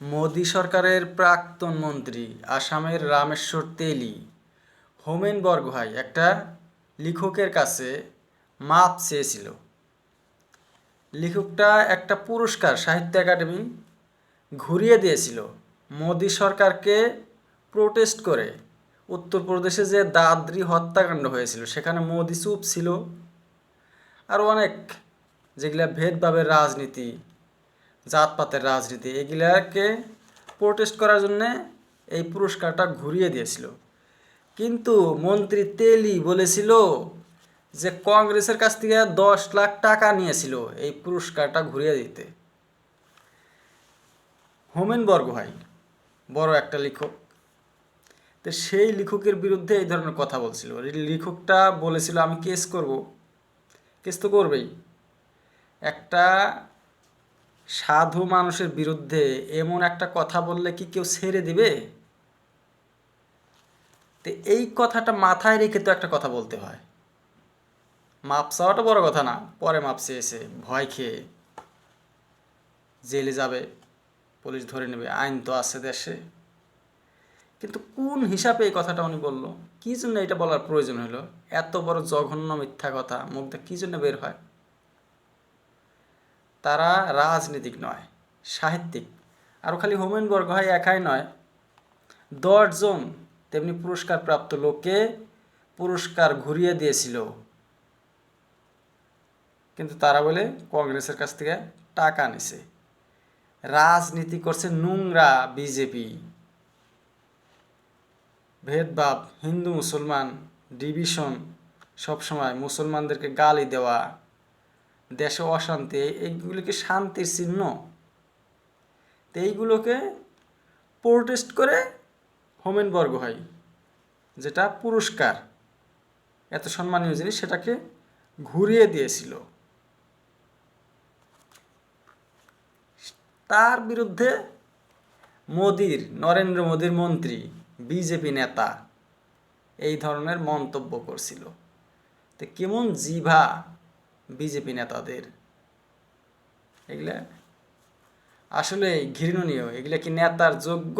মোদী সরকারের প্রাক্তন মন্ত্রী আসামের রামেশ্বর তেলি। হোমেন বরগোহাই একটা লেখকের কাছে মাপ চেয়েছিল। লেখকটা একটা পুরস্কার, সাহিত্য একাডেমি, ঘুরিয়ে দিয়েছিল। মোদী সরকারকে প্রোটেস্ট করে উত্তরপ্রদেশে যে দাদ্রি হত্যাকাণ্ড হয়েছিল, সেখানে মোদি চুপ ছিল। আর অনেক যেগুলা ভেদভাবের রাজনীতি জাতপাতের রাজনীতি, এগুলাকে প্রোটেস্ট করার জন্যে এই পুরস্কারটা ঘুরিয়ে দিয়েছিল। কিন্তু মন্ত্রী তেলি বলেছিল যে কংগ্রেসের কাছ থেকে দশ লাখ টাকা নিয়েছিল এই পুরস্কারটা ঘুরিয়ে দিতে। হোমেন বরগোহাই বড় একটা লেখক, তো সেই লেখকের বিরুদ্ধে এই ধরনের কথা বলছিল। লেখকটা বলেছিল, আমি কেস করব। কেস তো করবেই। একটা সাধু মানুষের বিরুদ্ধে এমন একটা কথা বললে কি কেউ ছেড়ে দিবে? তো এই কথাটা মাথায় রেখে তো একটা কথা বলতে হয়। মাপ চাওয়াটা বড় কথা না, পরে মাপ চেয়েছে ভয় খেয়ে জেলে যাবে, পুলিশ ধরে নেবে, আইন তো আছে দেশে। কিন্তু কোন হিসাবে এই কথাটা উনি বলল? কী জন্য এটা বলার প্রয়োজন হলো এত বড় জঘন্য মিথ্যা কথা মুখটা কী জন্য বের হয়? তারা রাজনীতিক নয়, সাহিত্যিক। আরও খালি হোমেন বরগোহাই একাই নয়। দশজন তেমনি পুরস্কার প্রাপ্ত লোককে পুরস্কার ঘুরিয়ে দিয়েছিল। কিন্তু তারা বলে কংগ্রেসের কাছ থেকে টাকা নিছে। রাজনীতি করছে নোংরা বিজেপি। ভেদভাব, হিন্দু, মুসলমান, ডিভিশন, সবসময় মুসলমানদেরকে গালি দেওয়া। দেশে অশান্তি, এইগুলো কি শান্তির চিহ্ন? তো এইগুলোকে প্রোটেস্ট করে হোমেন বর্গ হয়, যেটা পুরস্কার। এত সম্মানীয় জিনিস সেটাকে ঘুরিয়ে দিয়েছিল। তার বিরুদ্ধে মোদির, নরেন্দ্র মোদির মন্ত্রী, বিজেপি নেতা এই ধরনের মন্তব্য করছিল। তো কেমন জিভা বিজেপি নেতাদের। এগুলা আসলে ঘৃণনীয়। এগুলা কি নেতার যোগ্য?